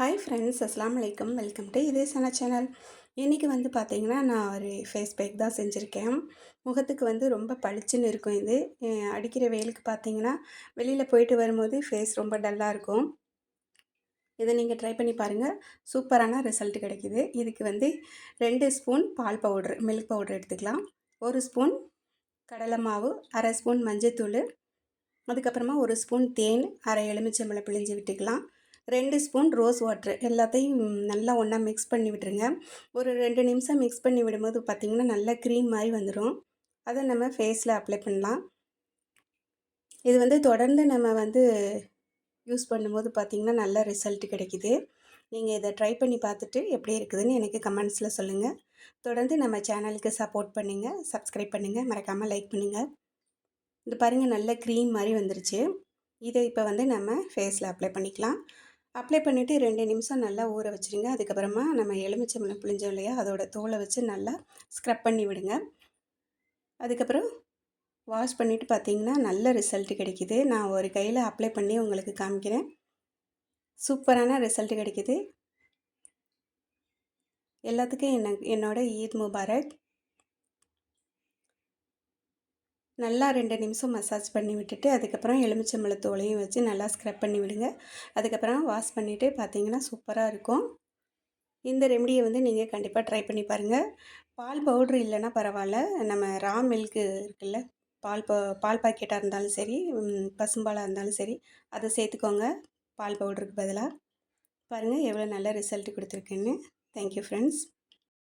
Hi friends அஸ்லாம் வலைக்கம் welcome to இதே சன சேனல் இன்றைக்கி வந்து பார்த்திங்கன்னா நான் ஒரு ஃபேஸ் பேக் தான் செஞ்சுருக்கேன். முகத்துக்கு வந்து ரொம்ப பளிச்சுன்னு இருக்கும் இது. அடிக்கிற வெயிலுக்கு பார்த்தீங்கன்னா வெளியில் போயிட்டு வரும்போது ஃபேஸ் ரொம்ப டல்லாக இருக்கும். இதை நீங்கள் ட்ரை பண்ணி பாருங்கள் சூப்பரான ரிசல்ட் கிடைக்கிது. இதுக்கு வந்து ரெண்டு ஸ்பூன் பால் பவுட்ரு மில்க் பவுட்ரு எடுத்துக்கலாம். ஒரு ஸ்பூன் கடலை மாவு அரை ஸ்பூன் மஞ்சத்தூள் அதுக்கப்புறமா ஒரு ஸ்பூன் தேன் அரை எலுமிச்சம்பழம் பிழிஞ்சு விட்டுக்கலாம். ரெண்டு ஸ்பூன் ரோஸ் வாட்ரு எல்லாத்தையும் நல்லா ஒன்றா மிக்ஸ் பண்ணி விட்டுருங்க. ஒரு ரெண்டு நிமிஷம் மிக்ஸ் பண்ணி விடும்போது பார்த்திங்கன்னா நல்லா க்ரீம் மாதிரி வந்துடும் அதை நம்ம ஃபேஸில் அப்ளை பண்ணலாம். இது வந்து தொடர்ந்து நம்ம வந்து யூஸ் பண்ணும்போது பார்த்திங்கன்னா நல்ல ரிசல்ட் கிடைக்கிது. நீங்கள் இதை ட்ரை பண்ணி பார்த்துட்டு எப்படி இருக்குதுன்னு எனக்கு கமெண்ட்ஸில் சொல்லுங்கள் தொடர்ந்து நம்ம சேனலுக்கு சப்போர்ட் பண்ணுங்கள் சப்ஸ்கிரைப் பண்ணுங்கள் மறக்காமல் லைக் பண்ணுங்கள் இது பாருங்கள் நல்ல க்ரீம் மாதிரி வந்துருச்சு. இதை இப்போ வந்து நம்ம ஃபேஸில் அப்ளை பண்ணிக்கலாம். அப்ளை பண்ணிவிட்டு ரெண்டு நிமிஷம் நல்லா ஊற வச்சுருங்க. அதுக்கப்புறமா நம்ம எலுமிச்சம்பழம் புளிஞ்சோம் இல்லையா அதோட தோலை வச்சு நல்லா ஸ்க்ரப் பண்ணி விடுங்க. அதுக்கப்புறம் வாஷ் பண்ணிவிட்டு பார்த்தீங்கன்னா நல்ல ரிசல்ட் கிடைக்கிது. நான் ஒரு கையில் அப்ளை பண்ணி உங்களுக்கு காமிக்கிறேன். சூப்பரான ரிசல்ட் கிடைக்கிது. எல்லாத்துக்கும் என்ன என்னோடய ஈத் முபாரக். நல்லா ரெண்டு நிமிஷம் மசாஜ் பண்ணி விட்டுட்டு அதுக்கப்புறம் எலுமிச்சம்பழத்தோலையும் வச்சு நல்லா ஸ்க்ரப் பண்ணி விடுங்க. அதுக்கப்புறம் வாஷ் பண்ணிவிட்டு பார்த்தீங்கன்னா சூப்பராக இருக்கும். இந்த ரெமடியை வந்து நீங்கள் கண்டிப்பாக ட்ரை பண்ணி பாருங்கள் பால் பவுட்ரு இல்லைன்னா பரவாயில்ல. நம்ம ரா மில்க்கு இருக்குல்ல பால் ப பால் பாக்கெட்டாக இருந்தாலும் சரி பசும்பாலாக இருந்தாலும் சரி அதை சேர்த்துக்கோங்க. பால் பவுடருக்கு பதிலாக பாருங்கள் எவ்வளோ நல்ல ரிசல்ட் கொடுத்துருக்குன்னு. Thank you friends